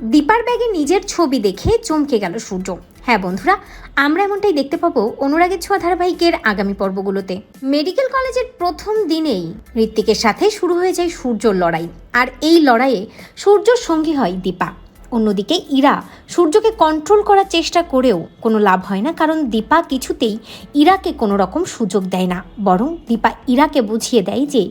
দীপার ব্যাগে নিজের ছবি দেখে চমকে গেল সূর্য। হ্যাঁ বন্ধুরা, আমরা এমনটাই দেখতে পাবো অনুরাগের ছোঁয়া ধারাবাহিকের আগামী পর্বগুলোতে। মেডিকেল কলেজের প্রথম দিনেই ঋত্বিকের সাথে শুরু হয়ে যায় সূর্যর লড়াই। আর এই লড়াইয়ে সূর্যর সঙ্গী হয় দীপা। অন্যদিকে ইরা, সূর্যকে কন্ট্রোল করার চেষ্টা করেও কোনো লাভ হয় না, কারণ দীপা কিছুতেই ইরাকে কোনো রকম সুযোগ দেয় না। বরং দীপা ইরাকে বুঝিয়ে দেয় যে,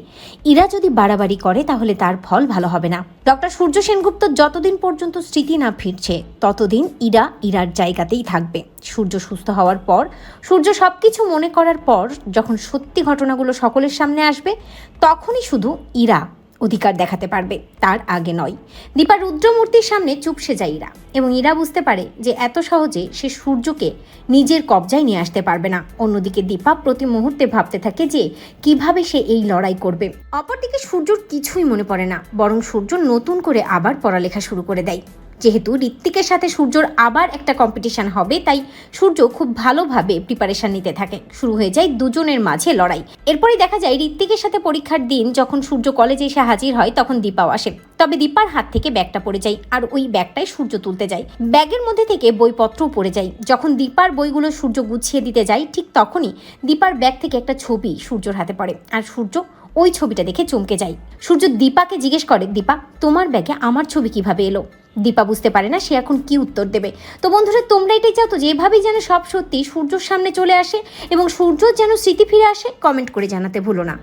ইরা যদি বাড়াবাড়ি করে তাহলে তার ফল ভালো হবে না। ডক্টর সূর্য সেনগুপ্ত যতদিন পর্যন্ত স্মৃতি না ফিরছে, ততদিন ইরা ইরার জায়গাতেই থাকবে। সূর্য সুস্থ হওয়ার পর, সূর্য সব কিছু মনে করার পর, যখন সত্যি ঘটনাগুলো সকলের সামনে আসবে, তখনই শুধু ইরা অধিকার দেখাতে পারবে, তার আগে নয়। দীপা রুদ্রমূর্তির সামনে চুপসে যায় ইরা এবং ইরা বুঝতে পারে যে এত সহজে সে সূর্যকে নিজের কবজায় নিয়ে আসতে পারবে না। অন্যদিকে দীপা প্রতি মুহূর্তে ভাবতে থাকে যে কীভাবে সে এই লড়াই করবে। অপরদিকে সূর্যর কিছুই মনে পড়ে না, বরং সূর্য নতুন করে আবার পড়ালেখা শুরু করে দেয়। যেহেতু ঋত্বিকের সাথে সূর্যর আবার একটা কম্পিটিশন হবে, তাই সূর্য খুব ভালোভাবে প্রিপারেশন নিতে থাকে। শুরু হয়ে যায় দুজনের মাঝে লড়াই। এরপরই দেখা যায় ঋত্বিকের সাথে পরীক্ষার দিন যখন সূর্য কলেজে এসে হাজির হয়, তখন দীপাও আসে। তবে দীপার হাত থেকে ব্যাগটা পড়ে যায় আর ওই ব্যাগটাই সূর্য তুলতে যায়। ব্যাগের মধ্যে থেকে বইপত্রও পড়ে যায়। যখন দীপার বইগুলো সূর্য গুছিয়ে দিতে যায়, ঠিক তখনই দীপার ব্যাগ থেকে একটা ছবি সূর্যর হাতে পড়ে। আর সূর্য ওই ছবিটা দেখে চমকে যাই। সূর্য দীপাকে জিজ্ঞেস করে, দীপা, তোমার ব্যাগে আমার ছবি কীভাবে এলো? দীপা বুঝতে পারে না, সে এখন কি উত্তর দেবে। তো বন্ধুরা, তোমরা এটাই চাও তো যেভাবেই যেন সব সত্যি সূর্যর সামনে চলে আসে এবং সূর্যর যেন স্মৃতি ফিরে আসে কমেন্ট করে জানাতে ভুলো না।